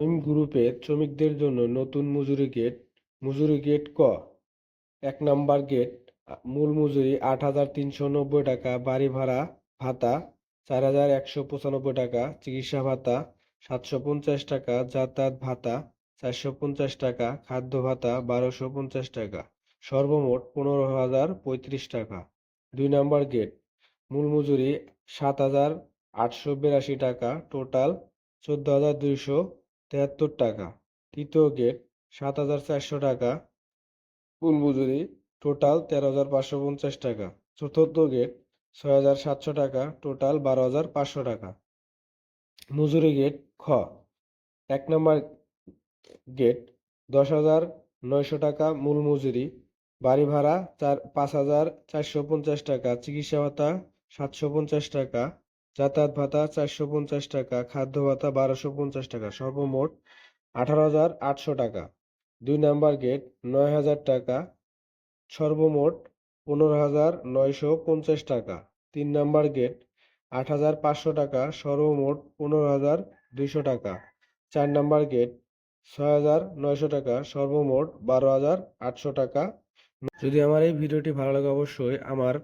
M গ্রুপে শ্রমিকদের জন্য নতুন মজুরি গেট মজুরি গেট ক। এক নাম্বার গেট মূল মজুরি আট হাজার তিনশো নব্বই টাকা, বাড়ি ভাড়া ভাতা চার হাজার একশো পঁচানব্বই টাকা, চিকিৎসা ভাতা সাতশো পঞ্চাশ টাকা, যাতায়াত ভাতা চারশো পঞ্চাশ টাকা, খাদ্য ভাতা বারোশো পঞ্চাশ টাকা। সর্বমোট পনেরো হাজার পঁয়ত্রিশ টাকা। দুই নাম্বার গেট, মূল মজুরি সাত হাজার আটশো বিরাশি টাকা, টোটাল চোদ্দ হাজার দুইশো তেহাত্তর টাকা। তৃতীয় গেট, সাত হাজার চারশো টাকা। মূল মজুরি টোটাল তেরো হাজার পাঁচশো পঞ্চাশ টাকা। চতুর্থ গেট, ছয় হাজার সাতশো টাকা। টোটাল বারো হাজার পাঁচশো টাকা। মজুরি গেট, খ। এক নম্বর গেট, দশ হাজার নয়শো টাকা মূল মজুরি। বাড়ি ভাড়া চার, পাঁচ হাজার চারশো পঞ্চাশ টাকা। চিকিৎসা ভাতা সাতশো পঞ্চাশ টাকা। যাতায়াত ভাতা চারশো পঞ্চাশ টাকা, খাদ্য ভাতা বারোশো পঞ্চাশ টাকা, সর্বমোট আঠারো হাজার আটশো টাকা। দুই নাম্বার গেট, নয় হাজার টাকা, সর্বমোট পনেরো হাজার নয়শো পঞ্চাশ টাকা। তিন নাম্বার গেট, আট হাজার পাঁচশো টাকা, সর্বমোট পনেরো হাজার দুইশো টাকা। চার নাম্বার গেট, ছয় হাজার নয়শো টাকা, সর্বমোট বারো হাজার আটশো টাকা। যদি আমার এই ভিডিওটি ভালো লাগে অবশ্যই আমার